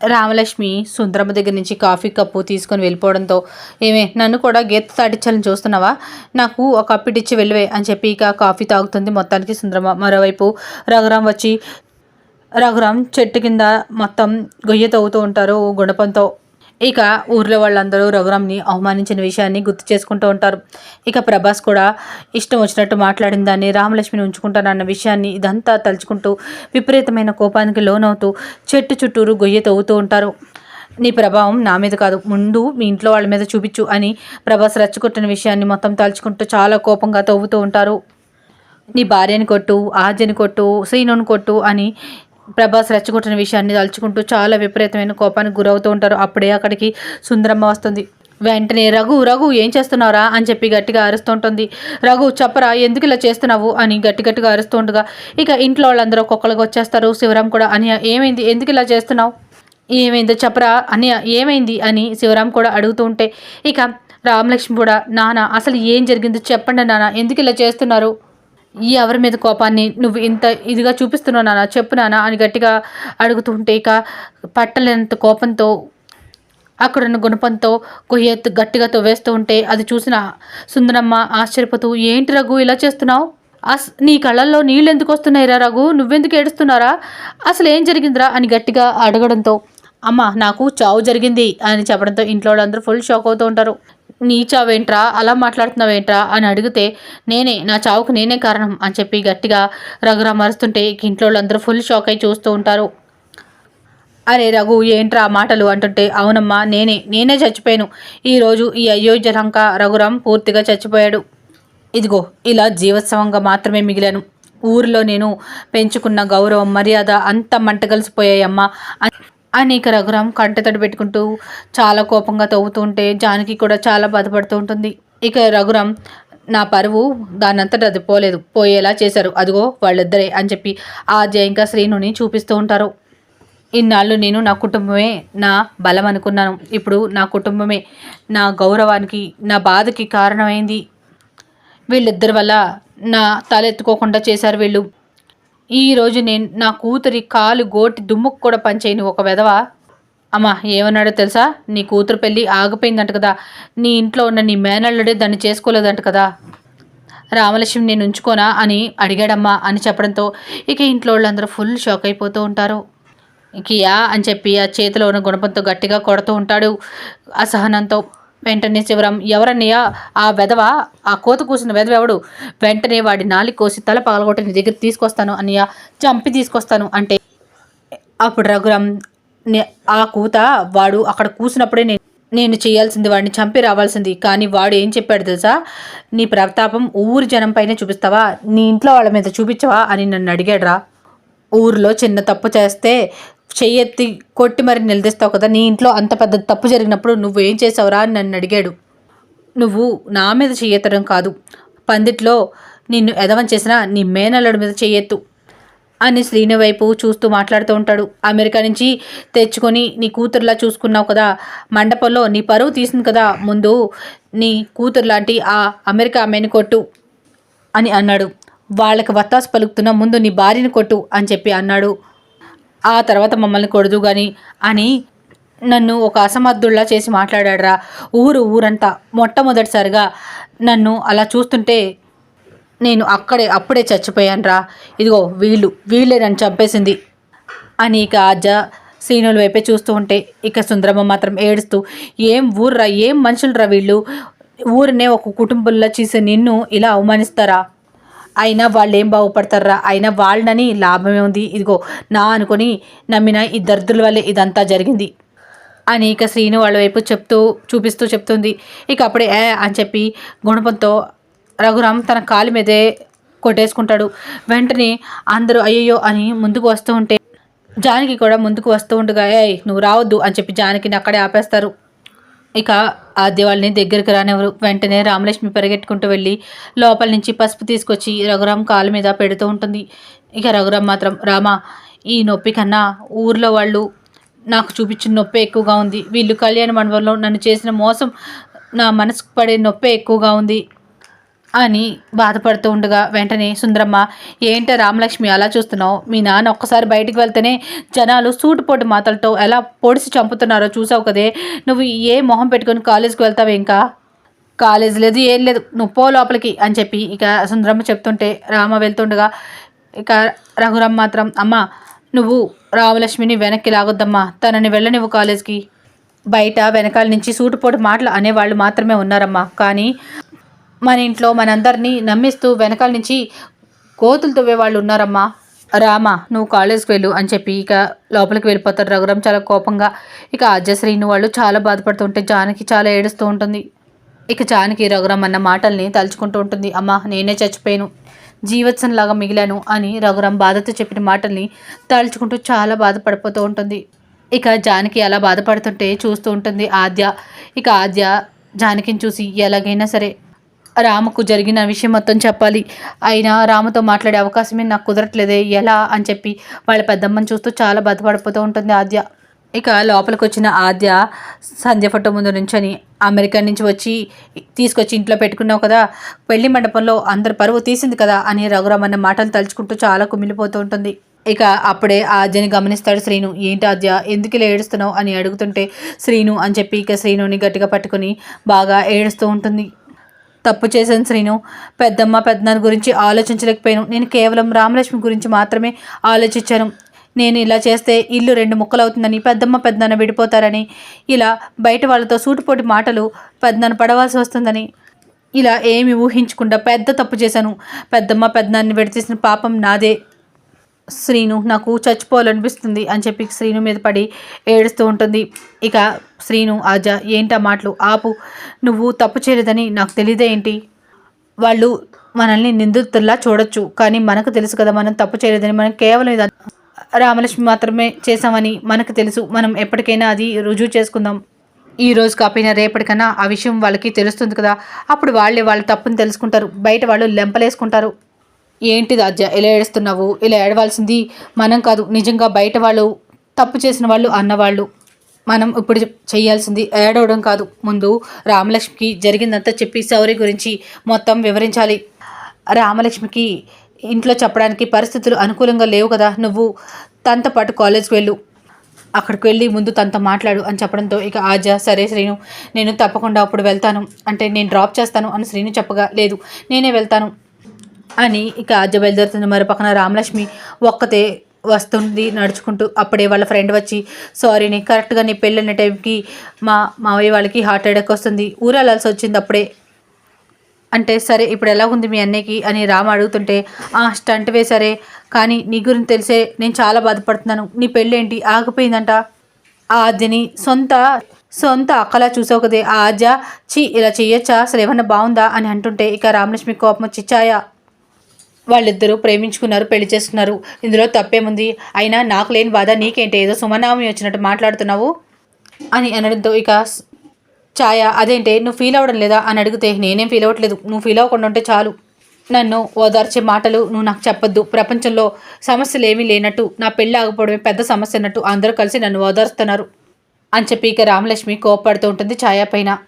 రామలక్ష్మి సుందరమ్మ దగ్గర నుంచి coffee cup తీసుకొని వెళ్ళిపోవడంతో ఏమే నన్ను కూడా గీత తాటించాలని చూస్తున్నావా? నాకు ఒక కప్పు ఇచ్చి వెళ్ళవే అని చెప్పి ఇక కాఫీ తాగుతుంది మొత్తానికి సుందరమ్మ. మరోవైపు రఘురాం వచ్చి రఘురాం చెట్టు కింద మొత్తం గొయ్య తవ్వుతూ ఉంటారు గుణపంతో. ఇక ఊర్లో వాళ్ళందరూ రఘురామ్ని అవమానించిన విషయాన్ని గుర్తు చేసుకుంటూ ఉంటారు. ఇక ప్రభాస్ కూడా ఇష్టం వచ్చినట్టు మాట్లాడిన దాన్ని రామలక్ష్మిని ఉంచుకుంటానన్న విషయాన్ని ఇదంతా తలుచుకుంటూ విపరీతమైన కోపానికి లోనవుతూ చెట్టు చుట్టూరు గొయ్య తవ్వుతూ ఉంటారు. నీ ప్రభావం నా మీద కాదు ముందు మీ ఇంట్లో వాళ్ళ మీద చూపించు అని ప్రభాస్ రచ్చగొట్టిన విషయాన్ని మొత్తం తలుచుకుంటూ చాలా కోపంగా తవ్వుతూ ఉంటారు. నీ భార్యని కొట్టు ఆర్జని కొట్టు శ్రీనుని కొట్టు అని ప్రభాస్ రెచ్చగొట్టిన విషయాన్ని తలుచుకుంటూ చాలా విపరీతమైన కోపానికి గురవుతూ ఉంటారు. అప్పుడే అక్కడికి సుందరమ్మ వస్తుంది. వెంటనే రఘు రఘు ఏం చేస్తున్నారా అని చెప్పి గట్టిగా అరుస్తుంటుంది రఘు చెప్పరా ఎందుకు ఇలా చేస్తున్నావు? అని గట్టి గట్టిగా అరుస్తుండగా ఇక ఇంట్లో వాళ్ళందరూ ఒక్కొక్కరికి వచ్చేస్తారు శివరాం కూడా. అని ఏమైంది? ఎందుకు ఇలా చేస్తున్నావు? ఏమైందో చెప్పరా అని ఏమైంది? అని శివరాం కూడా అడుగుతూ ఉంటే ఇక రామలక్ష్మి కూడా నాన్న అసలు ఏం జరిగిందో చెప్పండి నాన్న ఎందుకు ఇలా చేస్తున్నారు? ఈ ఎవరి మీద కోపాన్ని నువ్వు ఇంత ఇదిగా చూపిస్తున్నావు నాన్న చెప్పు నాన్న అని గట్టిగా అడుగుతుంటే ఇక పట్టలేనంత కోపంతో అక్కడున్న గుణపంతో కొయ్యత్ గట్టిగా తవ్వేస్తూ ఉంటే అది చూసిన సుందరమ్మ ఆశ్చర్యపోతూ ఏంటి రఘు ఇలా చేస్తున్నావు? అస్ నీ కళ్ళల్లో నీళ్ళు ఎందుకు వస్తున్నాయిరా రఘు? నువ్వెందుకు ఏడుస్తున్నారా? అసలు ఏం జరిగిందిరా? అని గట్టిగా అడగడంతో అమ్మ నాకు చావు జరిగింది అని చెప్పడంతో ఇంట్లో వాళ్ళందరూ ఫుల్ షాక్ అవుతూ ఉంటారు. నీ చావేంట్రా అలా మాట్లాడుతున్నావేంట్రా? అని అడిగితే నేనే నా చావుకు నేనే కారణం అని చెప్పి గట్టిగా రఘురా అరుస్తుంటే ఇంట్లో వాళ్ళందరూ ఫుల్ షాక్ అయి చూస్తూ ఉంటారు. అరే రఘు ఏంట్రా మాటలు అంటుంటే అవునమ్మా నేనే నేనే చచ్చిపోయాను. ఈరోజు ఈ అయోధ్య జలంక రఘురామ్ పూర్తిగా చచ్చిపోయాడు. ఇదిగో ఇలా జీవోత్సవంగా మాత్రమే మిగిలాను. ఊరిలో నేను పెంచుకున్న గౌరవం మర్యాద అంత మంటగలిసిపోయాయమ్మా అనేక రఘురాం కంటతడి పెట్టుకుంటూ చాలా కోపంగా తవ్వుతూ ఉంటే జానకి కూడా చాలా బాధపడుతూ ఉంటుంది. ఇక రఘురాం నా పరువు దానంతట అది పోలేదు. పోయేలా చేశారు. అదిగో వాళ్ళిద్దరే అని చెప్పి ఆ జయంక శ్రీనుని చూపిస్తూ ఉంటారు. ఇన్నాళ్ళు నేను నా కుటుంబమే నా బలం అనుకున్నాను. ఇప్పుడు నా కుటుంబమే నా గౌరవానికి నా బాధకి కారణమైంది. వీళ్ళిద్దరి వల్ల నా తలెత్తుకోకుండా చేశారు వీళ్ళు. ఈరోజు నేను నా కూతురి కాలు గోటి దుమ్ముకు కూడా పనిచేయని ఒక వెధవ. అమ్మా ఏమన్నాడో తెలుసా? నీ కూతురు పెళ్ళి ఆగిపోయిందంట కదా. నీ ఇంట్లో ఉన్న నీ మేనల్లుడే దాన్ని చేసుకోలేదంట కదా. రామలక్ష్మి నేను ఉంచుకోనా అని అడిగాడమ్మా అని చెప్పడంతో ఇక ఇంట్లో వాళ్ళందరూ ఫుల్ షాక్ అయిపోతూ ఉంటారు. ఇక అని చెప్పి ఆ చేతిలో ఉన్న గుణపంతో గట్టిగా కొడుతూ ఉంటాడు అసహనంతో. వెంటనే శివరం ఎవరన్నయ్యా ఆ వెధవ ఆ కోత కూసిన వెధవ ఎవడు? వెంటనే వాడి నాలి కోసి తల పగలగొట్టి నీ దగ్గర తీసుకొస్తాను అన్నయ్య. చంపి తీసుకొస్తాను అంటే అప్పుడు రఘురాం ఆ కూత వాడు అక్కడ కూసినప్పుడే నేను నేను చేయాల్సింది వాడిని చంపి రావాల్సింది. కానీ వాడు ఏం చెప్పాడు తెలుసా? నీ ప్రతాపం ఊరి జనం పైన చూపిస్తావా? నీ ఇంట్లో వాళ్ళ మీద చూపించవా? అని నన్ను అడిగాడు ఊరిలో చిన్న తప్పు చేస్తే చెయ్యెత్తి కొట్టి మరి నిలదీస్తావు కదా? నీ ఇంట్లో అంత పెద్ద తప్పు జరిగినప్పుడు నువ్వు ఏం చేసావురా అని నన్ను అడిగాడు. నువ్వు నా మీద చెయ్యెత్తడం కాదు. పందిట్లో నిన్ను ఎదవం చేసిన నీ మేనల్లుడి మీద చెయ్యెత్తు అని శ్రీని వైపు చూస్తూ మాట్లాడుతూ ఉంటాడు. అమెరికా నుంచి తెచ్చుకొని నీ కూతురులా చూసుకున్నావు కదా? మండపంలో నీ పరువు తీసింది కదా? ముందు నీ కూతురు లాంటి ఆ అమెరికా అమ్మాయిని కొట్టు అని అన్నాడు. వాళ్ళకి వత్తాసు పలుకుతున్న ముందు నీ భార్యని కొట్టు అని చెప్పి అన్నాడు. ఆ తర్వాత మమ్మల్ని కొడదు కానీ అని నన్ను ఒక అసమర్థుల్లా చేసి మాట్లాడాడరా. ఊరు ఊరంతా మొట్టమొదటిసారిగా నన్ను అలా చూస్తుంటే నేను అక్కడే అప్పుడే చచ్చిపోయానురా. ఇదిగో వీళ్ళు వీళ్ళే నన్ను చంపేసింది అని ఇక అజ్జ సీనుల వైపే చూస్తూ ఉంటే ఇక సుందరమ్మ మాత్రం ఏడుస్తూ ఏం ఊర్రా ఏం మనుషులరా వీళ్ళు? ఊరినే ఒక కుటుంబంలో చేసే నిన్ను ఇలా అవమానిస్తారా? అయినా వాళ్ళు ఏం బాగుపడతారా? అయినా వాళ్ళని లాభమే ఉంది. ఇదిగో నా అనుకొని నమ్మిన ఈ దర్దుల వల్లే ఇదంతా జరిగింది. అని ఇక శ్రీను వాళ్ళ వైపు చెప్తూ చూపిస్తూ చెప్తుంది. ఇక అప్పుడే ఏ అని చెప్పి గుణపంతో రఘురామ్ తన కాలు మీదే కొట్టేసుకుంటాడు. వెంటనే అందరూ అయ్యయ్యో అని ముందుకు వస్తూ ఉంటే జానకి కూడా ముందుకు వస్తూ ఉండగా ఏ నువ్వు రావద్దు అని చెప్పి జానకిని అక్కడే ఆపేస్తారు. ఇక ఆద్య వాళ్ళని దగ్గరికి రానివ్వరు. వెంటనే రామలక్ష్మి పరిగెట్టుకుంటూ వెళ్ళి లోపల నుంచి పసుపు తీసుకొచ్చి రఘురామ్ కాలు మీద పెడుతూ ఉంటుంది. ఇక రఘురామ్ మాత్రం రామా ఈ నొప్పి కన్నా ఊర్లో వాళ్ళు నాకు చూపించిన నొప్పి ఎక్కువగా ఉంది. వీళ్ళు కళ్యాణ మండపంలో నన్ను చేసిన మోసం నా మనసుకు పడే నొప్పి ఎక్కువగా ఉంది. అని బాధపడుతూ ఉండగా వెంటనే సుందరమ్మ ఏంట రామలక్ష్మి అలా చూస్తున్నావు? మీ నాన్న ఒక్కసారి బయటికి వెళ్తేనే జనాలు సూటుపోటు మాటలతో ఎలా పొడిసి చంపుతున్నారో చూసావు కదే. నువ్వు ఏ మొహం పెట్టుకొని కాలేజీకి వెళ్తావు ఇంకా? కాలేజ్ లేదు ఏం లేదు నువ్వు పో లోపలికి అని చెప్పి ఇక సుందరమ్మ చెప్తుంటే రామ వెళ్తుండగా ఇక రఘురామ్ మాత్రం అమ్మ నువ్వు రామలక్ష్మిని వెనక్కి లాగొద్దమ్మా తనని వెళ్ళనివ్వు కాలేజ్కి. బయట వెనకాల నుంచి సూటుపోటు మాటలు అనేవాళ్ళు మాత్రమే ఉన్నారమ్మా. కానీ మన ఇంట్లో మనందరినీ నమ్మిస్తూ వెనకాల నుంచి కోతులు తవ్వే వాళ్ళు ఉన్నారమ్మా. రామా నువ్వు కాలేజ్కి వెళ్ళు అని చెప్పి ఇక లోపలికి వెళ్ళిపోతారు రఘురామ్ చాలా కోపంగా. ఇక అజశ్రీని వాళ్ళు చాలా బాధపడుతుంటే జానకి చాలా ఏడుస్తూ ఉంటుంది. ఇక జానకి రఘురామ్ అన్న మాటల్ని తలుచుకుంటూ ఉంటుంది. అమ్మా నేనే చచ్చిపోయాను. జీవత్సంలాగా మిగిలాను అని రఘురామ్ బాధతో చెప్పిన మాటల్ని తలుచుకుంటూ చాలా బాధపడిపోతూ ఉంటుంది. ఇక జానకి అలా బాధపడుతుంటే చూస్తూ ఉంటుంది ఆద్య. ఇక ఆద్య జానకిని చూసి ఎలాగైనా సరే రామకు జరిగిన విషయం మొత్తం చెప్పాలి. అయినా రామతో మాట్లాడే అవకాశమే నాకు కుదరట్లేదే. ఎలా అని చెప్పి వాళ్ళ పెద్దమ్మని చూస్తూ చాలా బాధపడిపోతూ ఉంటుంది ఆద్య. ఇక లోపలికి వచ్చిన ఆద్య సంధ్య ఫోటో ముందు నుంచొని అమెరికా నుంచి వచ్చి తీసుకొచ్చి ఇంట్లో పెట్టుకున్నావు కదా. పెళ్ళి మండపంలో అందరు పరువు తీసింది కదా అని రఘురామ్ అన్న మాటలు తలుచుకుంటూ చాలా కుమిలిపోతూ ఉంటుంది. ఇక అప్పుడే ఆద్యని గమనిస్తాడు శ్రీను. ఏంటి ఆద్య? ఎందుకు ఇలా ఏడుస్తున్నావు అని అడుగుతుంటే శ్రీను అని చెప్పి ఇక శ్రీనుని గట్టిగా పట్టుకొని బాగా ఏడుస్తూ ఉంటుంది. తప్పు చేశాను శ్రీను. పెద్దమ్మ పెద్దనాన్న గురించి ఆలోచించలేకపోయాను. నేను కేవలం రామలక్ష్మి గురించి మాత్రమే ఆలోచించాను. నేను ఇలా చేస్తే ఇల్లు రెండు ముక్కలు అవుతుందని పెద్దమ్మ పెద్దనాన్న విడిపోతారని ఇలా బయట వాళ్ళతో సూటుపోటి మాటలు పెద్దనాన్న పడవలసి వస్తుందని ఇలా ఏమి ఊహించకుండా పెద్ద తప్పు చేశాను. పెద్దమ్మ పెద్దనాన్ని విడతీసిన పాపం నాదే. శ్రీను నాకు చచ్చిపోవాలనిపిస్తుంది అని చెప్పి శ్రీను మీద పడి ఏడుస్తూ ఉంటుంది. ఇక శ్రీను ఆజా ఏంటా మాటలు? ఆపు. నువ్వు తప్పు చేయలేదని నాకు తెలియదే ఏంటి? వాళ్ళు మనల్ని నిందితుల్లా చూడొచ్చు కానీ మనకు తెలుసు కదా మనం తప్పు చేయలేదని. మనం కేవలం ఇది రామలక్ష్మి మాత్రమే చేసామని మనకు తెలుసు. మనం ఎప్పటికైనా అది రుజువు చేసుకుందాం. ఈ రోజు కాపోయినా రేపటికన్నా ఆ విషయం వాళ్ళకి తెలుస్తుంది కదా. అప్పుడు వాళ్ళే వాళ్ళ తప్పుని తెలుసుకుంటారు. బయట వాళ్ళు లెంపలేసుకుంటారు. ఏంటి రాజ్య ఇలా ఏడుస్తున్నావు? ఇలా ఏడవలసింది మనం కాదు. నిజంగా బయట వాళ్ళు తప్పు చేసిన వాళ్ళు అన్నవాళ్ళు. మనం ఇప్పుడు చేయాల్సింది ఏడవడం కాదు. ముందు రామలక్ష్మికి జరిగిందంతా చెప్పి శౌర్య గురించి మొత్తం వివరించాలి. రామలక్ష్మికి ఇంట్లో చెప్పడానికి పరిస్థితులు అనుకూలంగా లేవు కదా. నువ్వు తనతో పాటు కాలేజ్కి వెళ్ళు. అక్కడికి వెళ్ళి ముందు తనతో మాట్లాడు అని చెప్పడంతో ఇక ఆజా సరే శ్రీను నేను తప్పకుండా అప్పుడు వెళ్తాను. అంటే నేను డ్రాప్ చేస్తాను అని శ్రీను చెప్పగా లేదు నేనే వెళ్తాను. అని ఇక అజ్జ బయలుదేరుతుంది. మరి పక్కన రామలక్ష్మి ఒక్కతే వస్తుంది నడుచుకుంటూ. అప్పుడే వాళ్ళ ఫ్రెండ్ వచ్చి సారీని కరెక్ట్గా నీ పెళ్ళిన టైంకి మా మావయ్య వాళ్ళకి హార్ట్ అటాక్ వస్తుంది. ఊరెళ్ళాల్సి వచ్చింది అప్పుడే. అంటే సరే ఇప్పుడు ఎలా ఉంది మీ అన్నయ్యకి? అని రామ అడుగుతుంటే ఆ స్టంట్ వేసరే కానీ నీ గురించి తెలిసే నేను చాలా బాధపడుతున్నాను. నీ పెళ్ళేంటి? ఆగిపోయిందంట. ఆ ఆద్యని సొంత సొంత అక్కలా చూసావు కదే. ఆ ఆద్య చీ ఇలా చేయొచ్చా అసలు ఏమన్నా బాగుందా? అని అంటుంటే ఇక రామలక్ష్మి కోపం వచ్చి ఛాయా వాళ్ళిద్దరూ ప్రేమించుకున్నారు పెళ్ళి చేసుకున్నారు. ఇందులో తప్పేముంది? అయినా నాకు లేని బాధ నీకేంటి? ఏదో సుమనామి వచ్చినట్టు మాట్లాడుతున్నావు? అని అనడంతో ఇక ఛాయ అదేంటే నువ్వు ఫీల్ అవ్వడం లేదా? అని అడిగితే నేనేం ఫీల్ అవ్వట్లేదు. నువ్వు ఫీల్ అవ్వకుండా ఉంటే చాలు. నన్ను ఓదార్చే మాటలు నువ్వు నాకు చెప్పొద్దు. ప్రపంచంలో సమస్యలు ఏమీ లేనట్టు నా పెళ్ళి ఆగిపోవడమే పెద్ద సమస్య అన్నట్టు అందరూ కలిసి నన్ను ఓదారుస్తున్నారు. అని చెప్పి ఇక రామలక్ష్మి కోపడుతూ ఉంటుంది ఛాయ పైన.